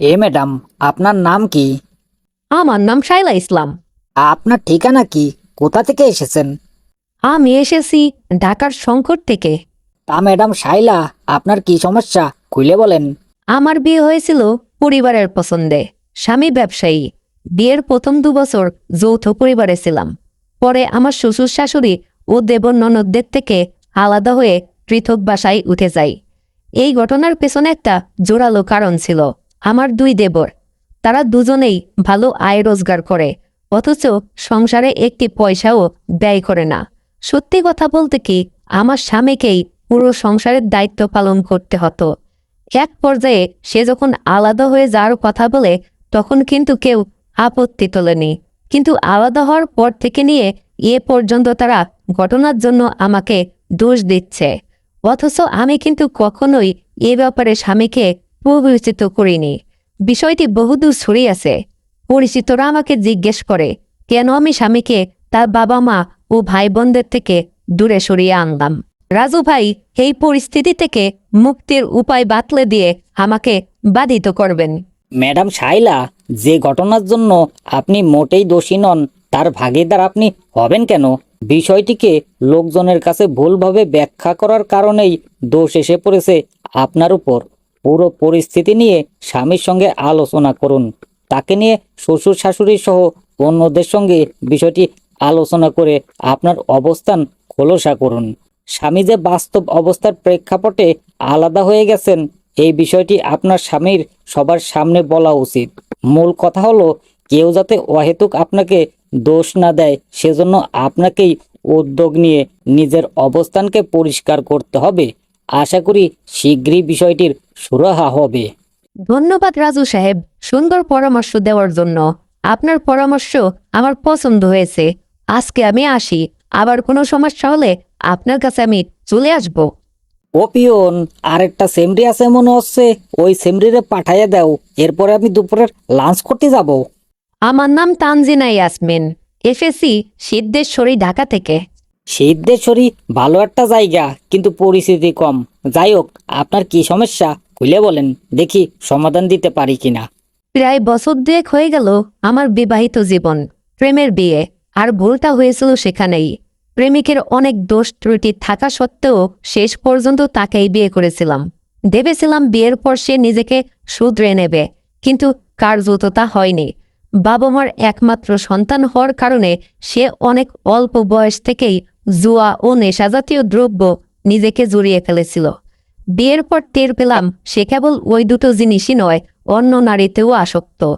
এ madam আপনার নাম কি? আমার নাম শাইলা ইসলাম। আপনার ঠিকানা কি? কোথা থেকে এসেছেন? আমি এসেছি ঢাকার শঙ্কর থেকে। তা ম্যাডাম শাইলা আপনার কি সমস্যা? খুলে বলেন। আমার বিয়ে হয়েছিল পরিবারের পছন্দে। স্বামী ব্যবসায়ী। বিয়ের প্রথম দু বছর যৌথ পরিবারে ছিলাম। পরে আমার শ্বশুর শাশুড়ি ও দেবর ননদদের থেকে আলাদা হয়ে পৃথক বাসায় উঠে যাই। এই ঘটনার পেছনে একটা জোরালো কারণ ছিল। আমার দুই দেবর। তারা দুজনেই ভালো আয় রোজগার করে, অথচ সংসারে একটি পয়সাও ব্যয় করে না। সত্যি কথা বলতে কি, আমার স্বামীকেই পুরো সংসারের দায়িত্ব পালন করতে হতো। এক পর্যায়ে সে যখন আলাদা হয়ে যাওয়ার কথা বলে, তখন কিন্তু কেউ আপত্তি তোলেনি। কিন্তু আলাদা হওয়ার পর থেকে নিয়ে এ পর্যন্ত তারা ঘটনার জন্য আমাকে দোষ দিচ্ছে। অথচ আমি কিন্তু কখনোই এ ব্যাপারে স্বামীকে প্রবিচিত করিনি। বিষয়টি বহুদূর ছড়িয়েছে পরিচিতরা আমাকে জিজ্ঞেস করে, কেন আমি স্বামীকে তার বাবা মা ও ভাই বোনদের থেকে দূরে সরিয়ে আনলাম? রাজু ভাই, এই পরিস্থিতি থেকে মুক্তির উপায় বাতলে দিয়ে আমাকে বাধিত করবেন। ম্যাডাম শাইলা, যে ঘটনার জন্য আপনি মোটেই দোষী নন, তার ভাগিদার আপনি হবেন কেন? বিষয়টিকে লোকজনের কাছে ভুলভাবে ব্যাখ্যা করার কারণেই দোষ এসে পড়েছে আপনার উপর। পুরো পরিস্থিতি নিয়ে স্বামীর সঙ্গে আলোচনা করুন। তাকে নিয়ে শ্বশুর শাশুড়ি সহ অন্যদের সঙ্গে বিষয়টি আলোচনা করে আপনার অবস্থান খোলসা করুন। স্বামী যে বাস্তব অবস্থার প্রেক্ষাপটে আলাদা হয়ে গেছেন, এই বিষয়টি আপনার স্বামীর সবার সামনে বলা উচিত। মূল কথা হলো, কেউ যাতে অহেতুক আপনাকে দোষ না দেয়, সেজন্য আপনাকেই উদ্যোগ নিয়ে নিজের অবস্থানকে পরিষ্কার করতে হবে। আশা করি শীঘ্রই বিষয়টির সুরাহা হবে। ধন্যবাদ রাজু সাহেব সুন্দর পরামর্শ দেওয়ার জন্য। আপনার পরামর্শ আমার পছন্দ হয়েছে। আজকে আমি আসি। আবার কোনো সমস্যা হলে আপনার কাছে আমি চলে আসব। ও পিয়ন আরেকটা সেমরি আছে মনে হচ্ছে। ওই সেমরিরে পাঠাইয়া দাও। এরপরে আমি দুপুরের লাঞ্চ করতে যাব। আমার নাম তানজিনা ইয়াসমিন। এসেছি সিদ্ধেশ্বরী ঢাকা থেকে। সিদ্ধেশ্বরী ভালো একটা জায়গা কিন্তু পরিস্থিতি কম। যাই হোক আপনার কি সমস্যা? খুলে বলেন, দেখি সমাধান দিতে পারি কিনা। প্রায় বছর দুয়েক হয়ে গেল আমার বিবাহিত জীবন, প্রেমের বিয়ে, আর ভুলটা হয়েছিল সেখানেই। প্রেমিকের অনেক দোষ ত্রুটি থাকা সত্ত্বেও শেষ পর্যন্ত তাকেই বিয়ে করেছিলাম। ভেবেছিলাম বিয়ের পর সে নিজেকে শুধরে নেবে, কিন্তু কার্যত তা হয়নি। বাবা মার একমাত্র সন্তান হওয়ার কারণে সে অনেক অল্প বয়স থেকেই জুয়া ও নেশাজাতীয় দ্রব্য নিজেকে জড়িয়ে ফেলেছিল। বিয়ের পর টের পেলাম সে কেবল ওই দুটো জিনিসই নয়, অন্য নারীতেও আসক্ত।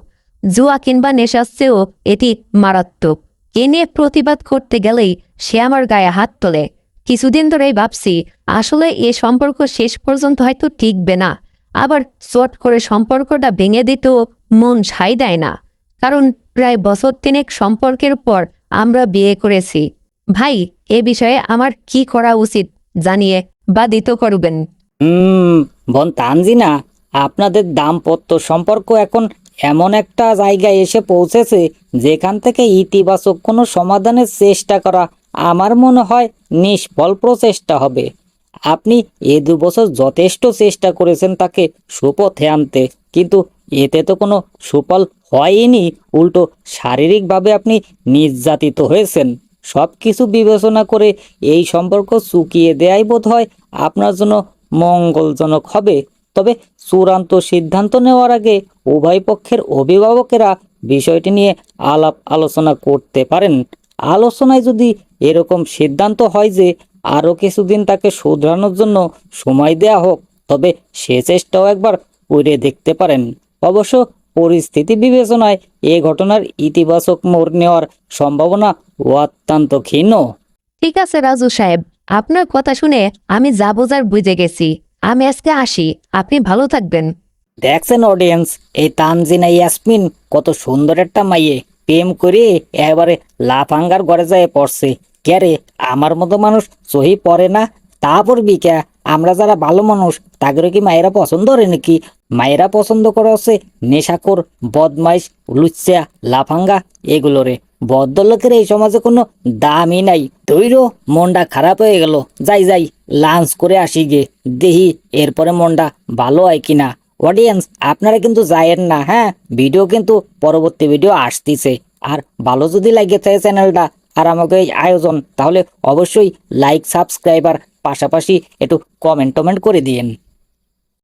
জুয়া কিংবা নেশার চেয়েও এটি মারাত্মক। এ নিয়ে প্রতিবাদ করতে গেলেই সে আমার গায়ে হাত তোলে। কিছুদিন ধরেই ভাবছি, আসলে এ সম্পর্ক শেষ পর্যন্ত হয়তো টিকবে না। আবার চট করে সম্পর্কটা ভেঙে দিতেও মন সাই দেয় না। কারণ প্রায় বছর তিনেক সম্পর্কের পর আমরা বিয়ে করেছি। ভাই, এ বিষয়ে আমার কি করা উচিত জানিয়ে বাদিত করবেন? হুম, বোন তানজিনা, আপনাদের দাম্পত্য সম্পর্ক এখন এমন একটা জায়গায় এসে পৌঁছেছে যেখান থেকে ইতিবাচক কোনো সমাধানের চেষ্টা করা আমার মনে হয় নিষ্ফল প্রচেষ্টা হবে। আপনি এ দু বছর যথেষ্ট চেষ্টা করেছেন তাকে সুপথে আনতে, কিন্তু এতে তো কোনো সুফল হয়নি। উল্টো শারীরিকভাবে আপনি নির্যাতিত হয়েছেন। সব কিছু বিবেচনা করে এই সম্পর্ক চুকিয়ে দেয়াই বোধ হয় আপনার জন্য মঙ্গলজনক হবে। তবে চূড়ান্ত সিদ্ধান্ত নেওয়ার আগে উভয় পক্ষের অভিভাবকেরা বিষয়টি নিয়ে আলাপ আলোচনা করতে পারেন। আলোচনায় যদি এরকম সিদ্ধান্ত হয় যে আরও কিছুদিন তাকে শুধরানোর জন্য সময় দেয়া হোক, তবে সে চেষ্টাও একবার করে দেখতে পারেন। অবশ্য পরিস্থিতি বিবেচনায় এ ঘটনার ইতিবাচক মোড় নেওয়ার সম্ভাবনা অত্যন্ত ক্ষীণ। ঠিক আছে রাজু সাহেব আপনার কথা শুনে আমি যা বোঝার বুঝে গেছি। আমি আজকে আসি। আপনি ভালো থাকবেন। দেখছেন অডিয়েন্স এই তানজিনা ইয়াসমিন কত সুন্দর একটা মাইয়ে। প্রেম করে এবারে লাফাঙ্গার ঘরে যায় পড়ছে। কে রে, আমার মতো মানুষ সহি পড়ে না? তা পড়বি কে? আমরা যারা ভালো মানুষ তাদের কি মায়েরা পছন্দ করে নাকি? মায়েরা পছন্দ করে হচ্ছে নেশাকর বদমাইশ, লুচ্চা, লাফাঙ্গা, এগুলো রে। ভদ্রলোকের এই সমাজে কোনো দামই নাই। তৈরও মনটা খারাপ হয়ে গেল। যাই যাই লাঞ্চ করে আসি গে। দেহি এরপরে মনটা ভালো হয় কিনা অডিয়েন্স আপনারা কিন্তু যায়েন না হ্যাঁ? ভিডিও কিন্তু পরবর্তী ভিডিও আসতেছে। আর ভালো যদি লাগে থাকে চ্যানেলটা আর আমাকে এই আয়োজন, তাহলে অবশ্যই লাইক সাবস্ক্রাইবার পাশাপাশি একটু কমেন্ট টমেন্ট করে দিয়েন।